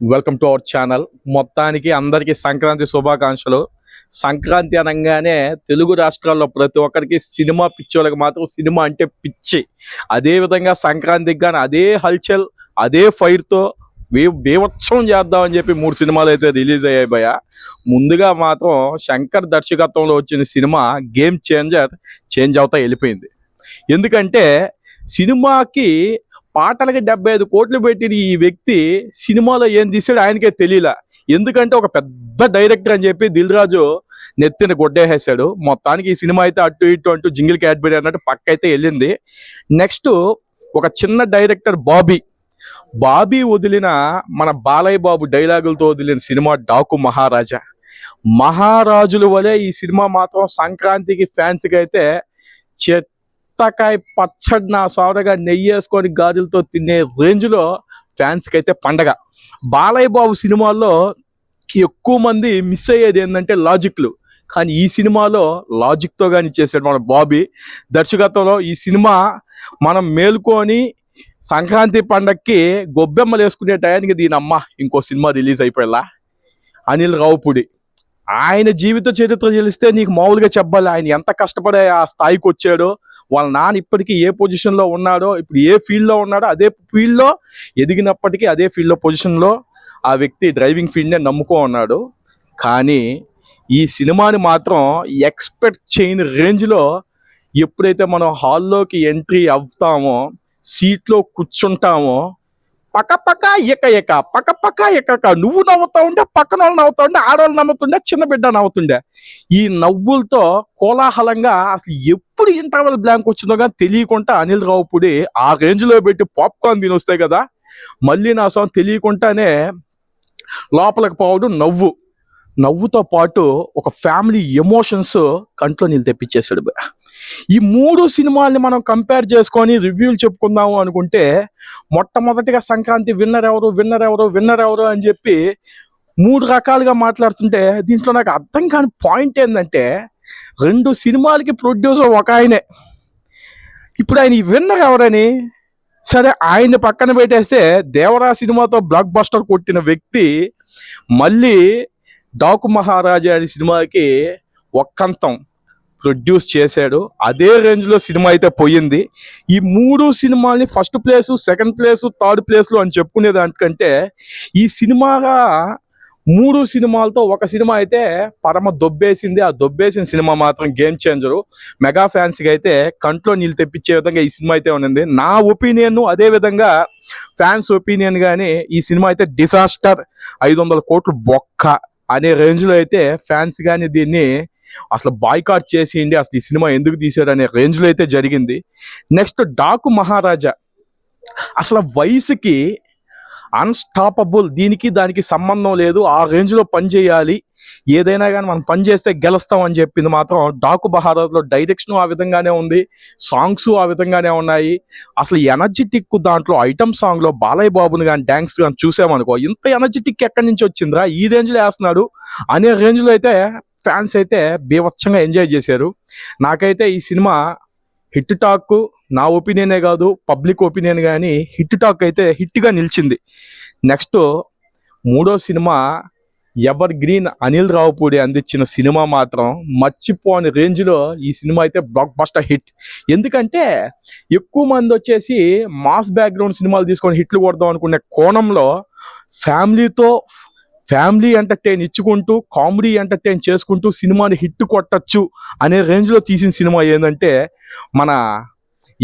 Welcome to our channel మొత్తానికి అందరికీ సంక్రాంతి శుభాకాంక్షలు. సంక్రాంతి అనగానే తెలుగు రాష్ట్రాల్లో ప్రతి ఒక్కరికి సినిమా పిచ్చోళ్ళకి మాత్రం సినిమా అంటే పిచ్చి. అదే విధంగా సంక్రాంతికి కానీ అదే హల్చల్ అదే ఫైర్తో వే బీభత్సం చేద్దామని చెప్పి మూడు సినిమాలు అయితే రిలీజ్ అయ్యాయి భయ ముందుగా మాత్రం శంకర్ దర్శకత్వంలో వచ్చిన సినిమా గేమ్ చేంజర్ చేంజ్ అవుతా వెళ్ళిపోయింది. ఎందుకంటే సినిమాకి పాటలకి డెబ్బై ఐదు కోట్లు పెట్టిన ఈ వ్యక్తి సినిమాలో ఏం తీసాడు ఆయనకే తెలియలా. ఎందుకంటే ఒక పెద్ద డైరెక్టర్ అని చెప్పి దిల్ రాజు నెత్తిన గొడ్డేసేసాడు మొత్తానికి ఈ సినిమా అయితే అటు ఇటు అంటూ జింగిల్ క్యాడ్బెరీ అన్నట్టు పక్క అయితే వెళ్ళింది. నెక్స్ట్ ఒక చిన్న డైరెక్టర్ బాబీ. బాబీ వదిలిన మన బాలయ్య బాబు డైలాగులతో వదిలిన సినిమా డాకు మహారాజా. మహారాజుల వలె ఈ సినిమా మాత్రం సంక్రాంతికి ఫ్యాన్స్కి అయితే చెత్తకాయ పచ్చడి నా సోదరగా నెయ్యి వేసుకొని గాజులతో తినే రేంజ్లో ఫ్యాన్స్కి అయితే పండగ. బాలయ్య బాబు సినిమాల్లో ఎక్కువ మంది మిస్ అయ్యేది ఏంటంటే లాజిక్లు కానీ ఈ సినిమాలో లాజిక్తో కానీ చేశాడు మన బాబీ. దర్శకత్వంలో ఈ సినిమా మనం మేలుకొని సంక్రాంతి పండక్కి గొబ్బెమ్మలు వేసుకునే టయానికి దీని అమ్మ ఇంకో సినిమా రిలీజ్ అయిపోయేలా? అనిల్ రావుపుడి. ఆయన జీవిత చరిత్ర తెలిస్తే నీకు మామూలుగా చెప్పాలి. ఆయన ఎంత కష్టపడే ఆ స్థాయికి వచ్చాడో వాళ్ళ నాన్న ఇప్పటికీ ఏ పొజిషన్లో ఉన్నాడో ఇప్పుడు ఏ ఫీల్డ్లో ఉన్నాడో అదే ఫీల్డ్లో ఎదిగినప్పటికీ అదే ఫీల్డ్లో పొజిషన్లో ఆ వ్యక్తి డ్రైవింగ్ ఫీల్డ్ నే నమ్ముకో ఉన్నాడు. కానీ ఈ సినిమాని మాత్రం ఎక్స్పెక్ట్ చేయని రేంజ్లో ఎప్పుడైతే మనం హాల్లోకి ఎంట్రీ అవుతామో సీట్లో కూర్చుంటామో పక్క పక్క ఎక్క ఎక్క పక్క పక్క నువ్వు నవ్వుతా ఉంటే పక్కన వాళ్ళు నవ్వుతా ఉండే ఆడవాళ్ళు నవ్వుతుండే చిన్న బిడ్డ నవ్వుతుండే. ఈ నవ్వులతో కోలాహలంగా అసలు ఎప్పుడు ఇంటర్వెల్ బ్లాంక్ వచ్చిందో కానీ తెలియకుండా అనిల్ రావుపుడి ఆ రేంజ్లో పెట్టి పాప్కార్న్ తిని వస్తాయి కదా మళ్ళీ నా సొంత తెలియకుండానే లోపలికి పోవడం నవ్వు. నవ్వుతో పాటు ఒక ఫ్యామిలీ ఎమోషన్స్ కంట్లో నీళ్ళు తెప్పించేశాడు ఈ మూడు సినిమాల్ని మనం కంపేర్ చేసుకొని రివ్యూలు చెప్పుకుందాము అనుకుంటే మొట్టమొదటిగా సంక్రాంతి విన్నర్ ఎవరు విన్నర్ ఎవరు విన్నర్ ఎవరు అని చెప్పి మూడు రకాలుగా మాట్లాడుతుంటే దీంట్లో నాకు అర్థం కాని పాయింట్ ఏంటంటే రెండు సినిమాలకి ప్రొడ్యూసర్ ఒక ఆయనే. ఇప్పుడు ఆయన విన్నర్ ఎవరని సరే ఆయన్ని పక్కన పెట్టేస్తే దేవరా సినిమాతో బ్లాక్ బస్టర్ కొట్టిన వ్యక్తి మళ్ళీ డాకు మహారాజా అనే సినిమాకి ఒక్కంతం ప్రొడ్యూస్ చేశాడు. అదే రేంజ్లో సినిమా అయితే పోయింది. ఈ మూడు సినిమాల్ని first place second place third ప్లేస్లో అని చెప్పుకునే దానికంటే ఈ సినిమాగా మూడు సినిమాలతో ఒక సినిమా అయితే పరమ దొబ్బేసింది. ఆ దొబ్బేసిన సినిమా మాత్రం గేమ్ చేంజరు మెగా ఫ్యాన్స్కి అయితే కంట్లో నీళ్ళు తెప్పించే విధంగా ఈ సినిమా అయితే ఉన్నది. నా ఒపీనియన్ అదే విధంగా ఫ్యాన్స్ ఒపీనియన్ కానీ ఈ సినిమా అయితే డిసాస్టర్. ఐదు వందల కోట్లు బొక్క. అనే రేంజ్లో అయితే ఫ్యాన్స్ కానీ దీన్ని అసలు బాయ్కాట్ చేసేయండి అసలు ఈ సినిమా ఎందుకు తీశారు అనే రేంజ్లో అయితే జరిగింది. నెక్స్ట్ డాకు మహారాజా. అసలు వయసుకి అన్స్టాపబుల్ దీనికి దానికి సంబంధం లేదు. ఆ రేంజ్లో పని చేయాలి. ఏదైనా కానీ మనం పని చేస్తే గెలుస్తాం అని చెప్పింది మాత్రం డాకు బహారాజ్లో డైరెక్షన్ ఆ విధంగానే ఉంది. సాంగ్స్ ఆ విధంగానే ఉన్నాయి. అసలు ఎనర్జెటిక్ దాంట్లో ఐటమ్ సాంగ్లో బాలయ్య బాబుని కానీ డాన్స్ కానీ చూసామనుకో ఇంత ఎనర్జెటిక్ ఎక్కడి నుంచి వచ్చిందిరా? ఈ రేంజ్లో వేస్తున్నాడు. అనే రేంజ్లో అయితే ఫ్యాన్స్ అయితే బీభత్సంగా ఎంజాయ్ చేశారు. నాకైతే ఈ సినిమా హిట్ టాక్ నా ఒపీనియనే కాదు పబ్లిక్ ఒపీనియన్ కానీ హిట్ టాక్ అయితే హిట్గా నిలిచింది. నెక్స్ట్ మూడో సినిమా ఎవర్ గ్రీన్ అనిల్ రావుపూడి అందించిన సినిమా మాత్రం మర్చిపోని రేంజ్లో ఈ సినిమా అయితే బ్లాక్ బస్టర్ హిట్ ఎందుకంటే ఎక్కువ మంది వచ్చేసి మాస్ బ్యాక్గ్రౌండ్ సినిమాలు తీసుకొని హిట్లు కొడదాం అనుకునే కోణంలో ఫ్యామిలీతో ఫ్యామిలీ ఎంటర్టైన్ ఇచ్చుకుంటూ కామెడీ ఎంటర్టైన్ చేసుకుంటూ సినిమాని హిట్ కొట్టచ్చు అనే రేంజ్లో తీసిన సినిమా ఏంటంటే మన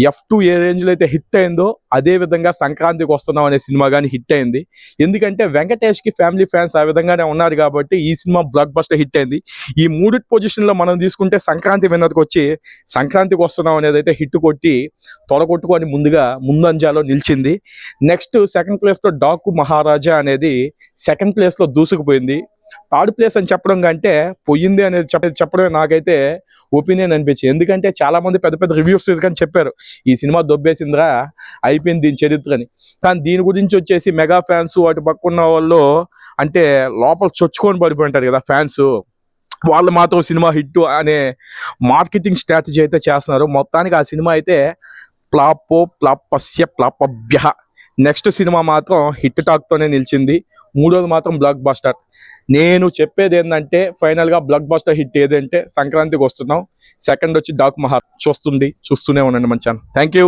ఎఫ్ టూ ఏ రేంజ్లో అయితే హిట్ అయిందో అదే విధంగా సంక్రాంతికి వస్తున్నాం అనే సినిమా కానీ హిట్ అయింది. ఎందుకంటే వెంకటేష్కి ఫ్యామిలీ ఫ్యాన్స్ ఆ విధంగానే ఉన్నారు కాబట్టి ఈ సినిమా బ్లాక్ బస్టర్ హిట్ అయింది. ఈ మూడు పొజిషన్లో మనం తీసుకుంటే సంక్రాంతి విన్నర్కి వచ్చి సంక్రాంతికి వస్తున్నాం అనేది అయితే హిట్ కొట్టి తొడగొట్టుకొని ముందుగా ముందంజాలో నిలిచింది. నెక్స్ట్ సెకండ్ ప్లేస్లో డాకు మహారాజా అనేది సెకండ్ ప్లేస్లో దూసుకుపోయింది. థర్డ్ ప్లేస్ అని చెప్పడం కంటే పోయింది అనేది చెప్ప చెప్పడమే నాకైతే ఒపీనియన్ అనిపించింది. ఎందుకంటే చాలా మంది పెద్ద పెద్ద రివ్యూస్ కానీ చెప్పారు. ఈ సినిమా దొబ్బేసిందిరా అయిపోయింది దీని చరిత్ర అని. కానీ దీని గురించి వచ్చేసి మెగా ఫ్యాన్స్ వాటి పక్కన వాళ్ళు అంటే లోపల చొచ్చుకొని పడిపోయి ఉంటారు కదా ఫ్యాన్స్. వాళ్ళు మాత్రం సినిమా హిట్ అనే మార్కెటింగ్ స్ట్రాటజీ అయితే చేస్తున్నారు. మొత్తానికి ఆ సినిమా అయితే ప్లాపో ప్లాపస్య ప్లాపభ్య. నెక్స్ట్ సినిమా మాత్రం హిట్ టాక్తోనే నిలిచింది. మూడోది మాత్రం బ్లాక్ బస్టర్ నేను చెప్పేది ఏంటంటే ఫైనల్గా బ్లాక్ బస్టర్ హిట్ ఏదంటే సంక్రాంతికి వస్తున్నాం. సెకండ్ వచ్చి డాక్ మహార్ చూస్తుంది చూస్తూనే ఉండండి మన ఛానల్. Thank you